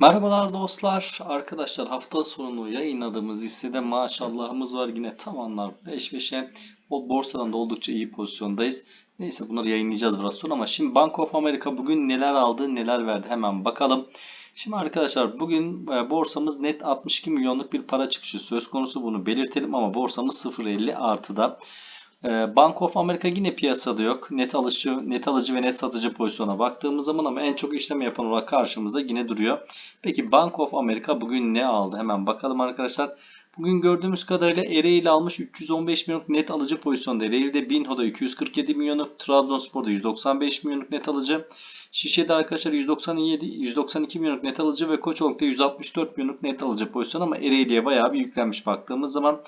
Merhabalar dostlar. Arkadaşlar hafta sonu yayınladığımız listede maşallahımız var. Yine tavanlar 5 5'e. O borsadan da oldukça iyi pozisyondayız. Neyse bunları yayınlayacağız biraz sonra ama şimdi Bank of America bugün neler aldı neler verdi hemen bakalım. Şimdi arkadaşlar bugün e, borsamız net 62 milyonluk bir para çıkışı söz konusu bunu belirtelim ama borsamız 0.50 artıda. Ee, Bank of America yine piyasada yok. Net alıcı, net alıcı ve net satıcı pozisyona baktığımız zaman ama en çok işlem yapan olarak karşımızda yine duruyor. Peki Bank of America bugün ne aldı? Hemen bakalım arkadaşlar. Bugün gördüğümüz kadarıyla Ereğli almış 315 milyonluk net alıcı pozisyonda. Ereğli'de Binho'da 247 milyonluk, Trabzonspor'da 195 milyonluk net alıcı. Şişe'de arkadaşlar 197, 192 milyonluk net alıcı ve Koçoluk'ta 164 milyonluk net alıcı pozisyon ama Ereğli'ye bayağı bir yüklenmiş baktığımız zaman.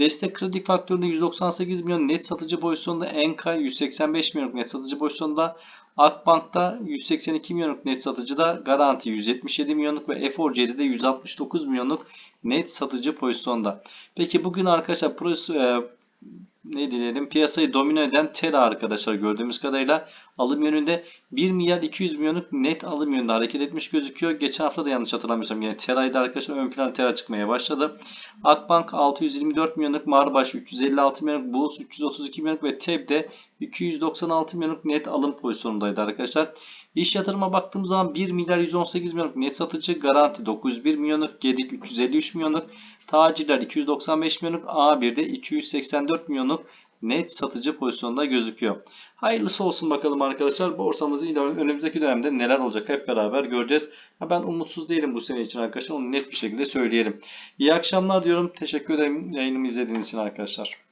Destek kredi faktöründe 198 milyon net satıcı pozisyonda Enka 185 milyonluk net satıcı pozisyonda Akbank'ta 182 milyonluk net satıcıda Garanti 177 milyonluk ve Eforce'de de 169 milyonluk net satıcı pozisyonda. Peki bugün arkadaşlar e, ne diyelim piyasayı domine eden Tera arkadaşlar gördüğümüz kadarıyla alım yönünde 1 milyar 200 milyonluk net alım yönünde hareket etmiş gözüküyor. Geçen hafta da yanlış hatırlamıyorsam yine Tera'ydı arkadaşlar ön plan Tera çıkmaya başladı. Akbank 624 milyonluk, Marbaş 356 milyonluk, Bulus 332 milyonluk ve TEB de 296 milyonluk net alım pozisyonundaydı arkadaşlar. İş yatırıma baktığımız zaman 1 milyar 118 milyonluk net satıcı, Garanti 901 milyonluk, Gedik 353 milyonluk, Tacirler 295 milyonluk, A1'de 284 milyonluk net satıcı pozisyonda gözüküyor. Hayırlısı olsun bakalım arkadaşlar. Borsamızın önümüzdeki dönemde neler olacak hep beraber göreceğiz. Ben umutsuz değilim bu sene için arkadaşlar. Onu net bir şekilde söyleyelim. İyi akşamlar diyorum. Teşekkür ederim yayınımı izlediğiniz için arkadaşlar.